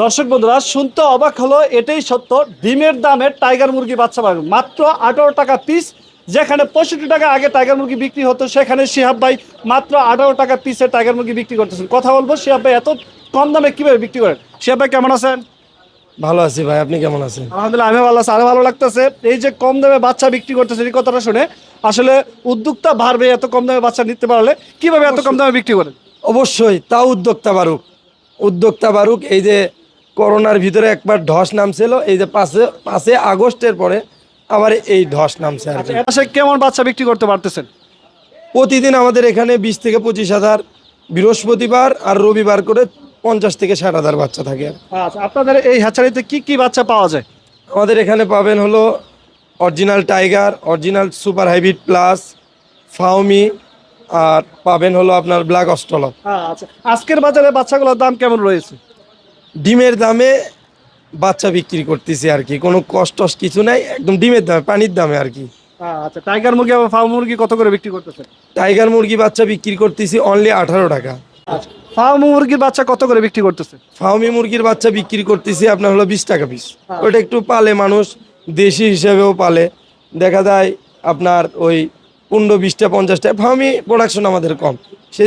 দর্শক বন্ধুরা শুনতে অবাক হলো এটাই সত্য ডিমের দামে টাইগার মুরগি বাচ্চা পাবেন মাত্র আঠারো টাকা পিস যেখানে পঁয়ষট্টি টাকা আগে টাইগার মুরগি বিক্রি হতো সেখানে শিহাব ভাই মাত্র আঠারো টাকা পিসে টাইগার মুরগি বিক্রি করতেছেন। কথা বলব শিহাব ভাই এত কম দামে কীভাবে বিক্রি করেন? শিহাব ভাই কেমন আছেন? ভালো আছি ভাই আপনি কেমন আছেন? আলহামদুলিল্লাহ আমি ভালো আছি আরও ভালো লাগতেছে। এই যে কম দামে বাচ্চা বিক্রি করতেছে এই কথাটা শুনে আসলে উদ্যোক্তা বাড়বে এত কম দামে বাচ্চা নিতে পারলে কীভাবে এত কম দামে বিক্রি করেন? অবশ্যই তাও উদ্যোক্তা বাড়ুক। উদ্যোক্তা বাড়ুক এই যে করোনার ভিতরে একবার ধস নামছিল এই যে পাঁচে পাঁচে আগস্টের পরে আবার এই ধস নামছে আর কি। আসলে কেমন বাচ্চা বিক্রি করতে পারতেছেন? প্রতিদিন আমাদের এখানে বিশ থেকে পঁচিশ হাজার বৃহস্পতিবার আর রবিবার করে পঞ্চাশ থেকে ষাট হাজার বাচ্চা থাকে আর। আচ্ছা আপনাদের এই হ্যাচারিতে কি কি বাচ্চা পাওয়া যায়? আমাদের এখানে পাবেন হলো original tiger original super hybrid plus ফাউমি আর পাবেন হলো আপনার ব্ল্যাক অস্ট্রলক আচ্ছা আজকের বাজারে বাচ্চাগুলোর দাম কেমন রয়েছে? ডিমের দামে বাচ্চা বিক্রি করতেছি আর কি। কোনো কষ্ট কিছু নাই একদম ডিমের দামে পানির দামে আর কি। আচ্ছা টাইগার মুরগি এবং ফার্ম মুরগি কত করে বিক্রি করতেছেন? টাইগার মুরগি বাচ্চা বিক্রি করতেছি অনলি আঠারো টাকা। আচ্ছা ফার্ম মুরগির বাচ্চা কত করে বিক্রি করতেছে ফাউমি মুরগির বাচ্চা বিক্রি করতেছি আপনার হলো বিশ টাকা পিস ওটা একটু পালে মানুষ দেশি হিসেবেও পালে। দেখা যায় আপনার ওই পনেরো বিশটা পঞ্চাশটা ফাউমি প্রোডাকশন আমাদের কম।